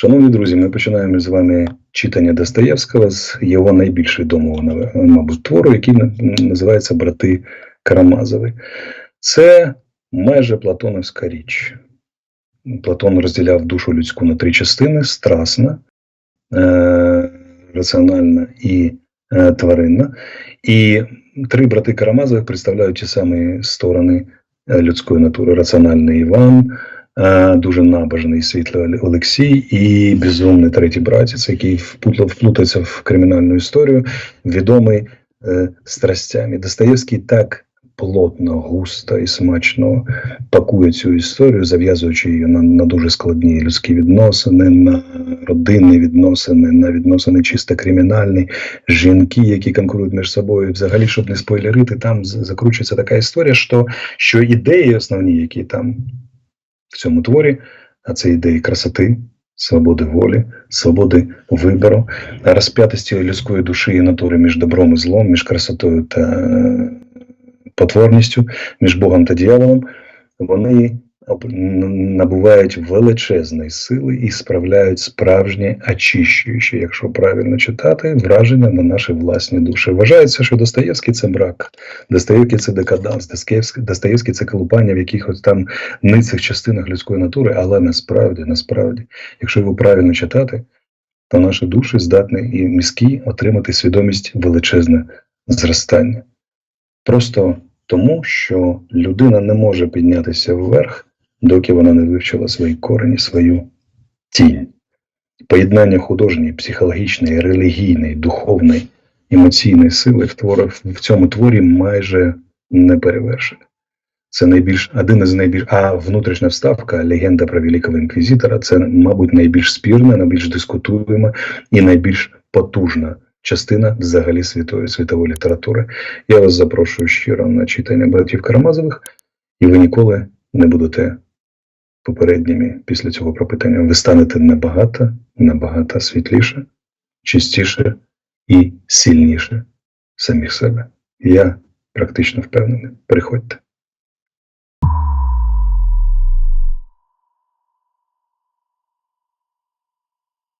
Шановні друзі, ми починаємо з вами читання Достоєвського з його найбільш відомого, мабуть, твору, який називається Брати Карамазови. Це майже платоновська річ. Платон розділяв душу людську на три частини: страсна, е- раціональна і е- тваринна. І три брати Карамазових представляють ті самі сторони е, людської натури: раціональний Іван, дуже набожний світлий Олексій і безумний третій братець, який вплутався в кримінальну історію, відомий е, страстями. Достоєвський так плотно, густо і смачно пакує цю історію, зав'язуючи її на, на дуже складні людські відносини, на родинні відносини, на відносини чисто кримінальні, жінки, які конкурують між собою. Взагалі, щоб не спойлерити, там закручується така історія, що, що ідеї основні, які там в цьому творі, а це ідеї красоти, свободи волі, свободи вибору, розп'ятості людської душі і натури між добром і злом, між красотою та потворністю, між Богом та дьяволом, вони набувають величезної сили і справляють справжнє очищуюче, якщо правильно читати, враження на наші власні душі. Вважається, що Достоєвський це брак, Достоєвський це декаданс, Достоєвський, це колупання в якихось там ницих частинах людської натури, але насправді, насправді, якщо його правильно читати, то наші душі здатні і мізки отримати свідомість величезне зростання. Просто тому, що людина не може піднятися вверх, доки вона не вивчила свої корені, свою тінь. Поєднання художньої, психологічної, релігійної, духовної, емоційної сили в, творах, в цьому творі майже не перевершене. Це найбільш один із найбільш а внутрішня вставка легенда про великого інквізитора. Це, мабуть, найбільш спірна, найбільш дискутуєма і найбільш потужна частина взагалі світової світової літератури. Я вас запрошую щиро на читання братів Карамазових, і ви ніколи не будете попередніми після цього пропитання. Ви станете набагато, набагато світліше, чистіше і сильніше самих себе. Я практично впевнений. Приходьте.